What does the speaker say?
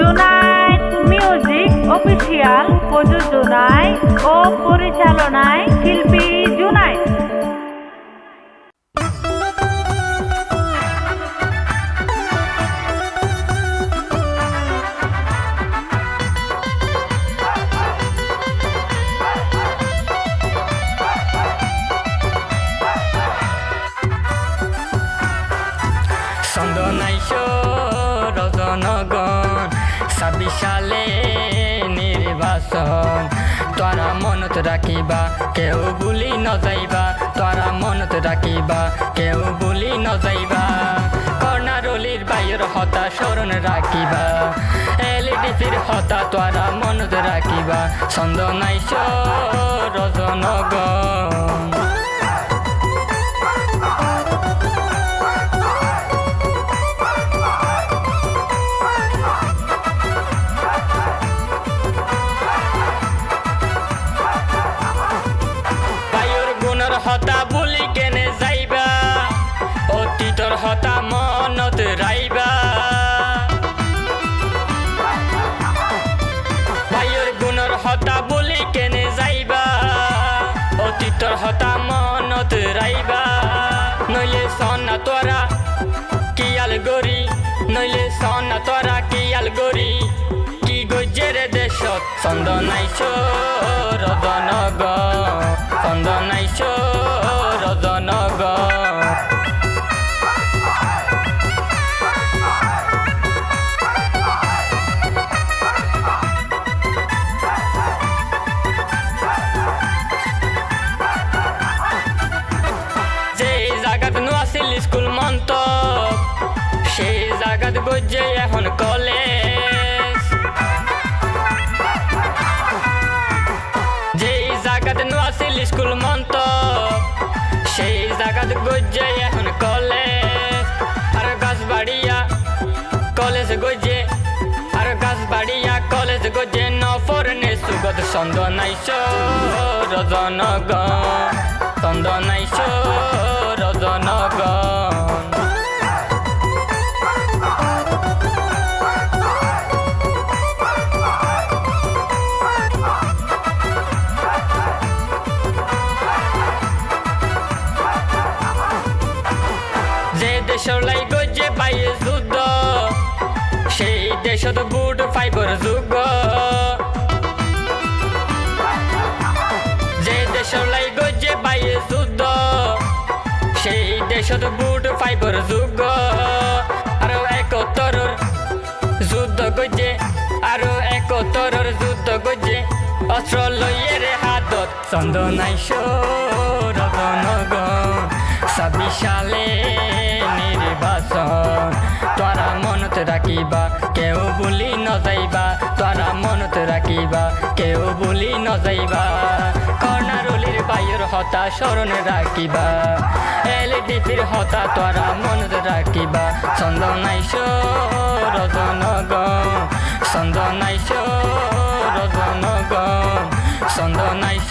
Junaid music official প্রযোজনায় ও পরিচালনায় শিল্পী জুনাইদ চন্দনাইশ রজনগণ ছাব্বিশ সালে নির্বাচন। তোরা মনত রাখিবা, কেউ বুলি নযাইবা তোরা মনত রাখিবা, কেউ বুলি নযাইবা কর্ণারলির বায়ুর হতা স্মরণ রাখিবা। এলইডিপির হতা তোরা মনত রাখিবা। চন্দনাইশ রজনগণ হতা মনত ৰাইবা নইলে চনা তোরা কিয়াল গরি নইলে চনা তোরা কিয়াল গরি কি গজ্জেৰে দেশত চন্দনাইছ ৰজনগ জাগাত গজ্জে এখন কলেজ স্কুল মন্ত, সেই জাগাত গজ্জে এখন কলেজ আর গাছ বাড়িয়া কলেজ গজ্জে আর গাছ বাড়িয়া কলেজ গজ্জে নফরনে সুগত চন্দনাইছ রজনগ চন্দনাইছ রজনগণ যে দেশৰ লাই গজে পায়ে যুদ্ধ। সেই দেশত বুট ফাইবৰ যুগ। যে দেশৰ লাই গজে পায়ে যুদ্ধ, সেই দেশত বুট ফাইবৰ যুগ। আৰু একতৰৰ যুদ্ধ গজে আৰু একতৰৰ যুদ্ধ গজে অস্ত্ৰ লৈয়েৰে হাতত চন্দনাইছ রজনগণ তোরা মনত রাখিবা, কেউ বুলি নজাইবা। তোরা মনত রাখিবা, কেউ বুলি নজাইবা। কর্ণারুলির বায়ুর হতা স্মরণ রাখিবা। এল ডিপির হতা তোরা মনত রাখিবা। চন্দ নাইশ রজন গ চন্দ নাইশ রজন গ চন্দ নাইশ